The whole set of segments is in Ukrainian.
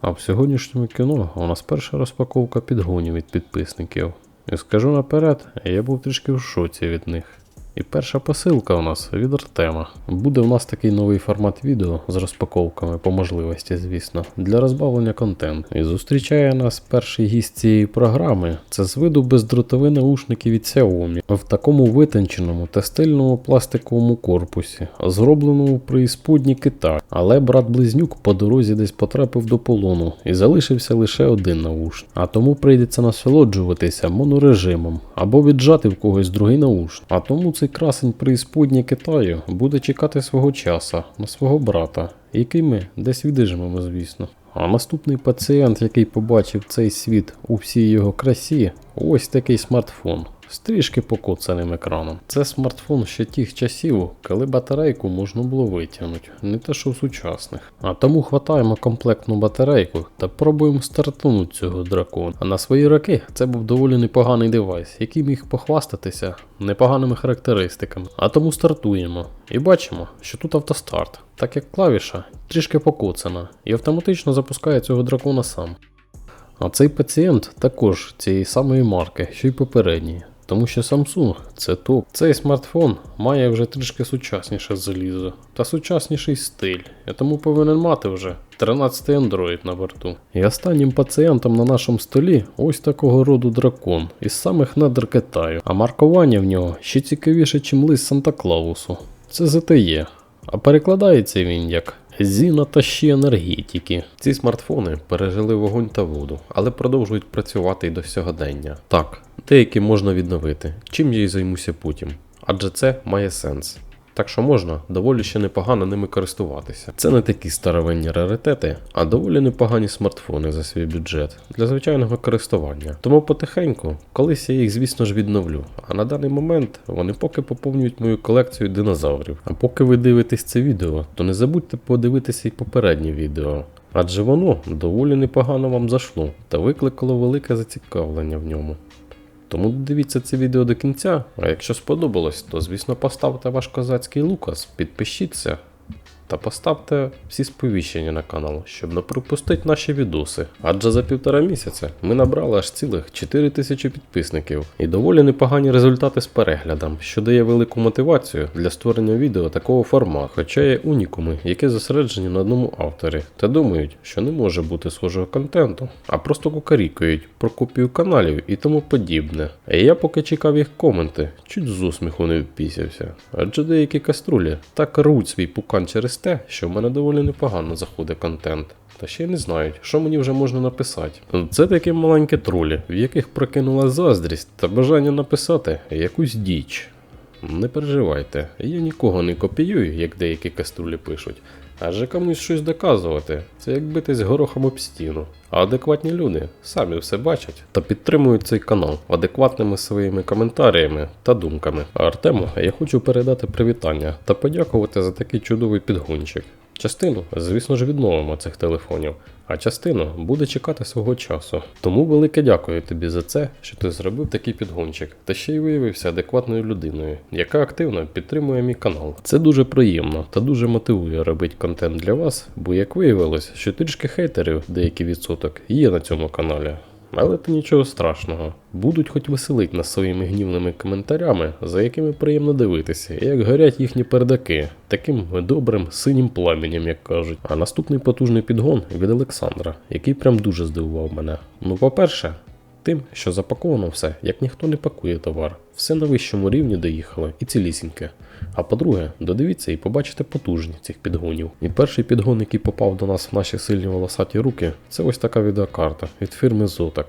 А в сьогоднішньому кіно у нас перша розпаковка підгонів від підписників. І скажу наперед, я був трішки в шоці від них. І перша посилка у нас від Артема. Буде у нас такий новий формат відео з розпаковками по можливості, звісно, для розбавлення контенту. І зустрічає нас перший гість цієї програми. Це з виду бездротові наушники від Xiaomi в такому витонченому та стильному пластиковому корпусі, зробленому при ісподні Китай. Але брат-близнюк по дорозі десь потрапив до полону і залишився лише один наушник. А тому прийдеться насолоджуватися монорежимом або віджати в когось другий наушник. А тому цей красень преісподні Китаю буде чекати свого часу на свого брата, який ми десь відижмемо, звісно. А наступний пацієнт, який побачив цей світ у всій його красі, ось такий смартфон. З трішки покоцаним екраном. Це смартфон ще тих часів, коли батарейку можна було витягнути, не те що в сучасних. А тому хватаємо комплектну батарейку та пробуємо стартанути цього дракона. А на свої роки це був доволі непоганий девайс, який міг похвастатися непоганими характеристиками. А тому стартуємо. І бачимо, що тут автостарт, так як клавіша трішки покоцана, і автоматично запускає цього дракона сам. А цей пацієнт також цієї самої марки, що й попередній. Тому що Samsung це топ. Цей смартфон має вже трішки сучасніше залізо та сучасніший стиль, і тому повинен мати вже 13 Android на борту. І останнім пацієнтом на нашому столі ось такого роду дракон із самих недр Китаю. А маркування в нього ще цікавіше, чим лист Санта Клаусу. Це ZTE. А перекладається він як Зіна та ще енергетики. Ці смартфони пережили вогонь та воду, але продовжують працювати й до сьогодення. Так, деякі можна відновити, чим я й займуся потім, адже це має сенс. Так що можна доволі ще непогано ними користуватися. Це не такі старовинні раритети, а доволі непогані смартфони за свій бюджет для звичайного користування. Тому потихеньку, колись я їх, звісно ж, відновлю. А на даний момент вони поки поповнюють мою колекцію динозаврів. А поки ви дивитесь це відео, то не забудьте подивитися і попереднє відео. Адже воно доволі непогано вам зайшло та викликало велике зацікавлення в ньому. Тому дивіться це відео до кінця, а якщо сподобалось, то звісно поставте ваш козацький лукас, підпишіться та поставте всі сповіщення на канал, щоб не пропустити наші відоси. Адже за півтора місяця ми набрали аж цілих 4 тисячі підписників і доволі непогані результати з переглядом, що дає велику мотивацію для створення відео такого формату, хоча є унікуми, які зосереджені на одному авторі, та думають, що не може бути схожого контенту, а просто кукарікають про копію каналів і тому подібне. А я поки чекав їх коменти, чуть з усміху не впісявся. Адже деякі каструлі так руть свій пукан через те, що в мене доволі непогано заходить контент. Та ще й не знають, що мені вже можна написати. Це такі маленькі тролі, в яких прокинула заздрість та бажання написати якусь діч. Не переживайте, я нікого не копіюю, як деякі каструлі пишуть. Адже комусь щось доказувати, це як битись горохом об стіну. А адекватні люди самі все бачать та підтримують цей канал адекватними своїми коментарями та думками. А Артему я хочу передати привітання та подякувати за такий чудовий підгончик. Частину, звісно ж, відновимо цих телефонів, а частину буде чекати свого часу. Тому велике дякую тобі за це, що ти зробив такий підгончик, та ще й виявився адекватною людиною, яка активно підтримує мій канал. Це дуже приємно та дуже мотивує робити контент для вас, бо як виявилось, що трішки хейтерів, деякий відсоток, є на цьому каналі. Але то нічого страшного. Будуть хоч веселить нас своїми гнівними коментарями, за якими приємно дивитися, як горять їхні пердаки, таким добрим синім пламенем, як кажуть. А наступний потужний підгон від Олександра, який прям дуже здивував мене. Ну, по-перше, тим, що запаковано все, як ніхто не пакує товар. Все на вищому рівні доїхало і цілісіньке. А по-друге, додивіться і побачите потужність цих підгонів. І перший підгон, який попав до нас в наші сильні волосаті руки, це ось така відеокарта від фірми Zotac.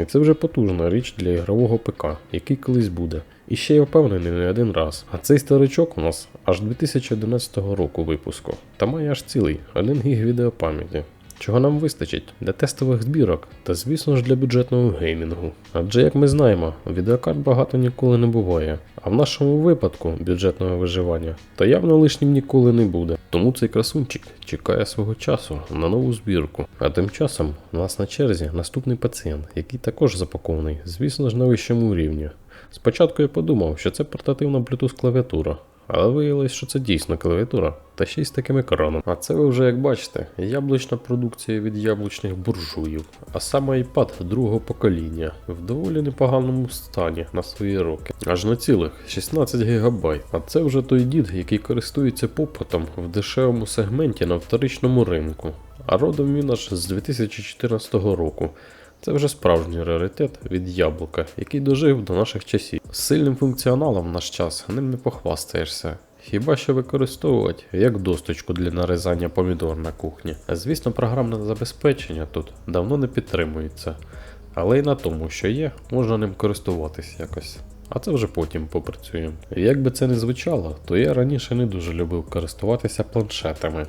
І це вже потужна річ для ігрового ПК, який колись буде. І ще я впевнений не один раз. А цей старичок у нас аж 2011 року випуску. Та має аж цілий 1 гіг відеопам'яті чого нам вистачить для тестових збірок та, звісно ж, для бюджетного геймінгу. Адже, як ми знаємо, відеокарт багато ніколи не буває, а в нашому випадку бюджетного виживання то явно лишнім ніколи не буде. Тому цей красунчик чекає свого часу на нову збірку. А тим часом у нас на черзі наступний пацієнт, який також запакований, звісно ж, на вищому рівні. Спочатку я подумав, що це портативна Bluetooth клавіатура. Але виявилось, що це дійсно клавіатура, та ще й з таким екраном. А це ви вже як бачите, яблучна продукція від яблучних буржуїв, а саме iPad другого покоління в доволі непоганому стані на свої роки. Аж на цілих 16 ГБ. А це вже той дід, який користується попитом в дешевому сегменті на вторичному ринку. А родом він аж з 2014 року. Це вже справжній раритет від яблука, який дожив до наших часів. З сильним функціоналом в наш час ним не похвастаєшся. Хіба що використовувати як досточку для нарізання помідор на кухні. Звісно, програмне забезпечення тут давно не підтримується, але й на тому, що є, можна ним користуватись якось. А це вже потім попрацюємо. Як би це не звучало, то я раніше не дуже любив користуватися планшетами.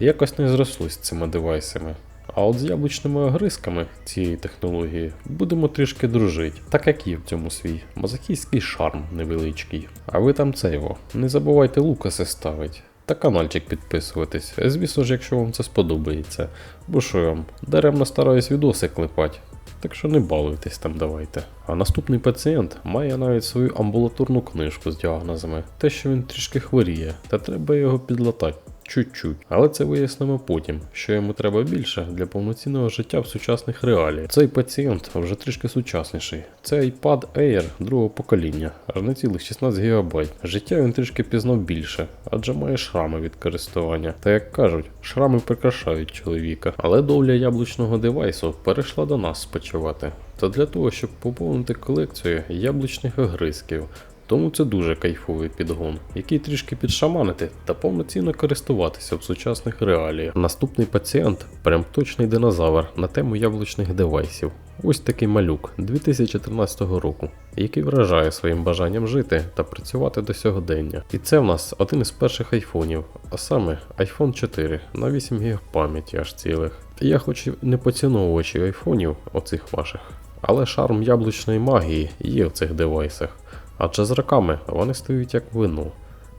Якось не зрослось з цими девайсами. А от з яблучними огризками цієї технології будемо трішки дружити, так як є в цьому свій мазохійський шарм невеличкий. А ви там це його, не забувайте лукаси ставить. Та каналчик підписуватись, звісно ж, якщо вам це сподобається. Бо що я вам, даремно стараюсь відоси клепать. Так що не балуйтесь там давайте. А наступний пацієнт має навіть свою амбулаторну книжку з діагнозами, те, що він трішки хворіє, та треба його підлатати. Чуть-чуть, але це вияснимо потім, що йому треба більше для повноцінного життя в сучасних реаліях. Цей пацієнт вже трішки сучасніший. Це iPad Air другого покоління, аж на цілих 16 ГБ. Життя він трішки пізнав більше, адже має шрами від користування. Та як кажуть, шрами прикрашають чоловіка. Але доля яблучного девайсу перейшла до нас спочивати. Та для того, щоб поповнити колекцію яблучних огризків. Тому це дуже кайфовий підгон, який трішки підшаманити та повноцінно користуватися в сучасних реаліях. Наступний пацієнт прям точний динозавр на тему яблучних девайсів. Ось такий малюк 2013 року, який вражає своїм бажанням жити та працювати до сьогодення. І це в нас один із перших айфонів, а саме iPhone 4 на 8 ГБ пам'яті аж цілих. Я хоч і не поціновувачі айфонів, оцих ваших, але шарм яблучної магії є в цих девайсах. Адже з роками вони стають як вино,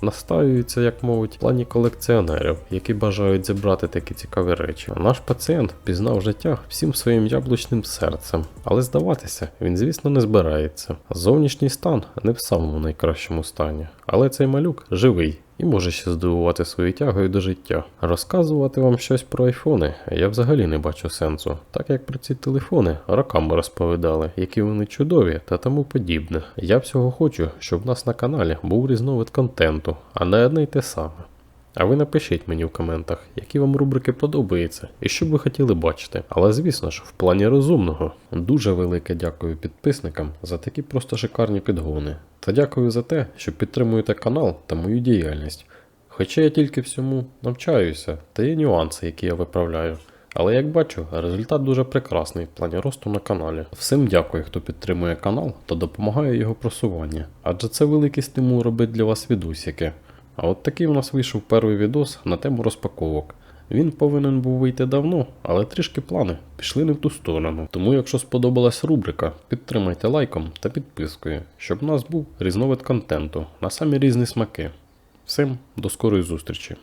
настаюються, як мовить, в плані колекціонерів, які бажають зібрати такі цікаві речі. Наш пацієнт пізнав життя всім своїм яблучним серцем, але здаватися він, звісно, не збирається. Зовнішній стан не в самому найкращому стані, але цей малюк живий. І може ще здивувати своєю тягою до життя. Розказувати вам щось про айфони я взагалі не бачу сенсу, так як про ці телефони роками розповідали, які вони чудові та тому подібне. Я всього хочу, щоб в нас на каналі був різновид контенту, а не одне й те саме. А ви напишіть мені в коментах, які вам рубрики подобаються і що б ви хотіли бачити. Але звісно ж, в плані розумного. Дуже велике дякую підписникам за такі просто шикарні підгони. Та дякую за те, що підтримуєте канал та мою діяльність. Хоча я тільки всьому навчаюся, та є нюанси, які я виправляю. Але як бачу, результат дуже прекрасний в плані росту на каналі. Всім дякую, хто підтримує канал та допомагає його просуванню, адже це великий стимул робити для вас відосики. А от такий у нас вийшов перший відос на тему розпаковок. Він повинен був вийти давно, але трішки плани пішли не в ту сторону. Тому, якщо сподобалась рубрика, підтримайте лайком та підпискою, щоб у нас був різновид контенту на самі різні смаки. Всім до скорої зустрічі!